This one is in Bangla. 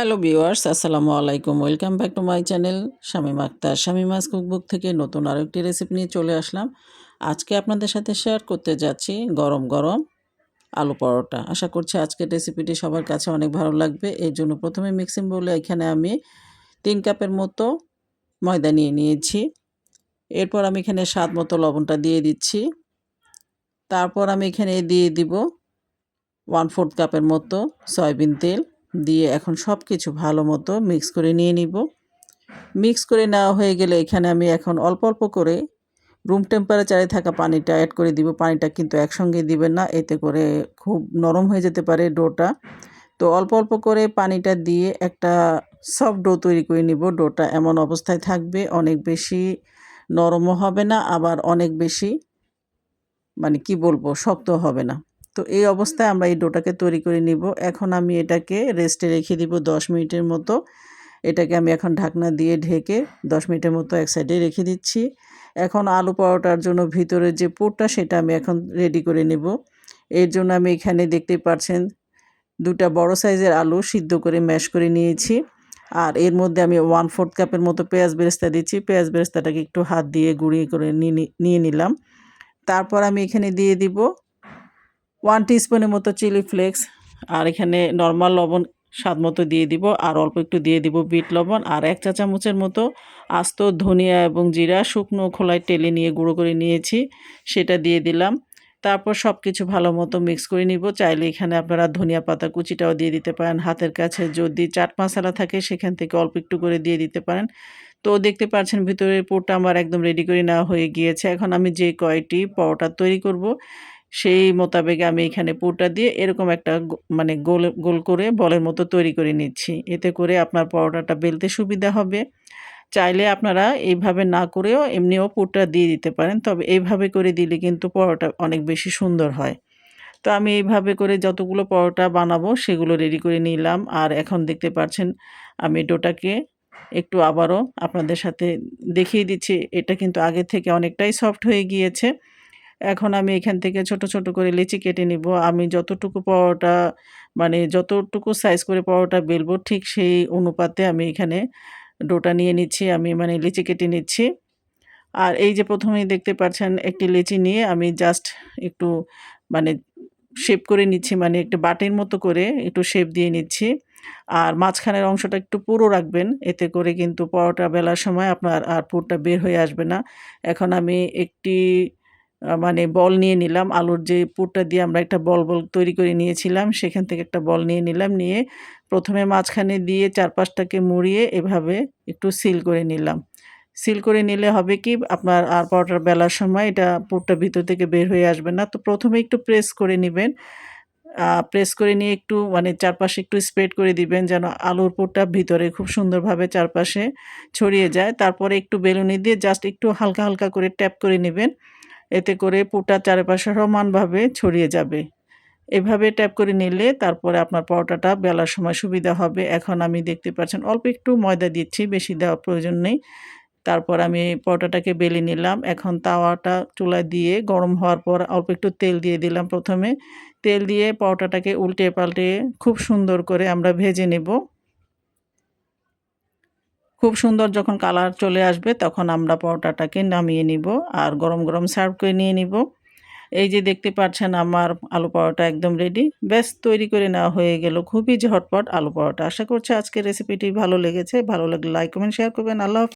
হ্যালো ভিউয়ার্স আসসালামু আলাইকুম। Welcome back to my channel Shamim Akhtar Shamima's cookbook থেকে নতুন আরও একটি রেসিপি নিয়ে চলে আসলাম। আজকে আপনাদের সাথে শেয়ার করতে যাচ্ছি গরম গরম আলু পরোটা। আশা করছি আজকের রেসিপিটি সবার কাছে অনেক ভালো লাগবে। এই জন্য প্রথমে মিক্সিং বলে এখানে আমি তিন কাপের মতো ময়দা নিয়ে নিয়েছি। এরপর আমি এখানে স্বাদ মতো লবণটা দিয়ে দিচ্ছি। তারপর আমি এখানে দিয়ে দিব ওয়ান ফোর্থ কাপের মতো সয়াবিন তেল। দিয়ে এখন সব কিছু ভালো মতো মিক্স করে নিয়ে নিব। মিক্স করে নেওয়া হয়ে গেলে এখানে আমি এখন অল্প অল্প করে রুম টেম্পারেচারে থাকা পানিটা অ্যাড করে দিব। পানিটা কিন্তু একসঙ্গে দিবেন না, এতে করে খুব নরম হয়ে যেতে পারে ডোটা। তো অল্প অল্প করে পানিটা দিয়ে একটা সফট ডো তৈরি করে নিব। ডোটা এমন অবস্থায় থাকবে, অনেক বেশি নরমও হবে না, আবার অনেক বেশি মানে কি বলব, শক্ত হবে না। তো এই অবস্থায় আমরা এই ডোটাকে তৈরি করে নিব। এখন আমি এটাকে রেস্টে রেখে দিব দশ মিনিটের মতো। এটাকে আমি এখন ঢাকনা দিয়ে ঢেকে দশ মিনিটের মতো এক সাইডে রেখে দিচ্ছি। এখন আলু পরোটার জন্য ভিতরে যে পুরটা সেটা আমি এখন রেডি করে নেব। এর জন্য আমি এখানে দেখতে পাচ্ছেন দুটা বড় সাইজের আলু সিদ্ধ করে ম্যাশ করে নিয়েছি। আর এর মধ্যে আমি ওয়ান ফোর্থ কাপের মতো পেঁয়াজ বেরেস্তা দিচ্ছি। পেঁয়াজ বেরেস্তাটাকে একটু হাত দিয়ে গুঁড়িয়ে করে নিয়ে নিলাম। তারপর আমি এখানে দিয়ে দিব ওয়ান টিস্পুনের মতো চিলি ফ্লেক্স, আর এখানে নর্মাল লবণ স্বাদ মতো দিয়ে দিব, আর অল্প একটু দিয়ে দিব বিট লবণ, আর এক চা চামচের মতো আস্ত ধনিয়া এবং জিরা শুকনো খোলায় টেলে নিয়ে গুঁড়ো করে নিয়েছি, সেটা দিয়ে দিলাম। তারপর সব কিছু ভালো মতো মিক্স করে নিব, চাইলে এখানে আপনারা ধনিয়া পাতা কুচিটাও দিয়ে দিতে পারেন হাতের কাছে, যদি চাট মশলা থাকে সেখান থেকে অল্প একটু করে দিয়ে দিতে পারেন। তো দেখতে পাচ্ছেন ভিতরের পোরটা আমার একদম রেডি করে নেওয়া হয়ে গিয়েছে। এখন আমি যে কয়টি পরোটা তৈরি করব সেই মোতাবেক আমি এখানে পুরটা দিয়ে এরকম একটা মানে গোল গোল করে বলের মতো তৈরি করে নিচ্ছি। এতে করে আপনার পরোটাটা বেলতে সুবিধা হবে। চাইলে আপনারা এইভাবে না করেও এমনিও পুরটা দিয়ে দিতে পারেন, তবে এইভাবে করে দিলে কিন্তু পরোটা অনেক বেশি সুন্দর হয়। তো আমি এইভাবে করে যতগুলো পরোটা বানাবো সেগুলো রেডি করে নিলাম। আর এখন দেখতে পাচ্ছেন, আমি ডোটাকে একটু আবারও আপনাদের সাথে দেখিয়ে দিচ্ছি। এটা কিন্তু আগে থেকে অনেকটাই সফট হয়ে গিয়েছে। এখন আমি এখান থেকে ছোট ছোট করে লিচি কেটে নিব। আমি যতটুকু পরোটা মানে যতটুকু সাইজ করে পরোটা বেলবো, ঠিক সেই অনুপাতে আমি এখানে ডোটা নিয়ে নিচ্ছি, আমি মানে লিচি কেটে নিচ্ছি। আর এই যে প্রথমেই দেখতে পাচ্ছেন একটি লিচি নিয়ে আমি জাস্ট একটু মানে শেপ করে নিচ্ছি মানে একটু বাটির মতো করে একটু শেপ দিয়ে নিচ্ছি। আর মাঝখানের অংশটা একটু পুরো রাখবেন, এতে করে কিন্তু পরোটা বেলার সময় আপনার আর পুরটা বের হয়ে আসবে না। এখন আমি একটি মানে বল নিয়ে নিলাম। আলুর যে পুরটা দিয়ে আমরা একটা বল বল তৈরি করে নিয়েছিলাম, সেখান থেকে একটা বল নিয়ে নিলাম। নিয়ে প্রথমে মাঝখানে দিয়ে চারপাশটাকে মুড়িয়ে এভাবে একটু সিল করে নিলাম। সিল করে নিলে হবে কি, আপনার আর পরোটার বেলার সময় এটা পুরটা ভিতর থেকে বের হয়ে আসবে না। তো প্রথমে একটু প্রেস করে নেবেন। প্রেস করে নিয়ে একটু মানে চারপাশে একটু স্প্রেড করে দিবেন যেন আলুর পুরটা ভিতরে খুব সুন্দরভাবে চারপাশে ছড়িয়ে যায়। তারপরে একটু বেলুনি দিয়ে জাস্ট একটু হালকা হালকা করে ট্যাপ করে নেবেন। এতে করে পুটা চারপাশে সমানভাবে ছড়িয়ে যাবে। এভাবে ট্যাপ করে নিলে তারপরে আপনার পরোটাটা বেলার সময় সুবিধা হবে। এখন আমি দেখতে পাচ্ছেন অল্প একটু ময়দা দিচ্ছি, বেশি দেওয়ার প্রয়োজন নেই। তারপর আমি পরোটাটাকে বেলে নিলাম। এখন তাওয়াটা চুলা দিয়ে গরম হওয়ার পর অল্প একটু তেল দিয়ে দিলাম প্রথমে। তেল দিয়ে পরোটাটাকে উল্টে পাল্টে খুব সুন্দর করে আমরা ভেজে নেব। খুব সুন্দর যখন কালার চলে আসবে তখন আমরা পরোটাটাকে নামিয়ে নিব আর গরম গরম সার্ভ করে নিয়ে নিব। এই যে দেখতে পাচ্ছেন আমার আলু পরোটা একদম রেডি ব্যাস, তৈরি করে নেওয়া হয়ে গেল। খুবই ঝটপট আলু পরোটা। আশা করছি আজকের রেসিপিটি ভালো লেগেছে। ভালো লাগলে লাইক কমেন্ট শেয়ার করবেন। আল্লাহ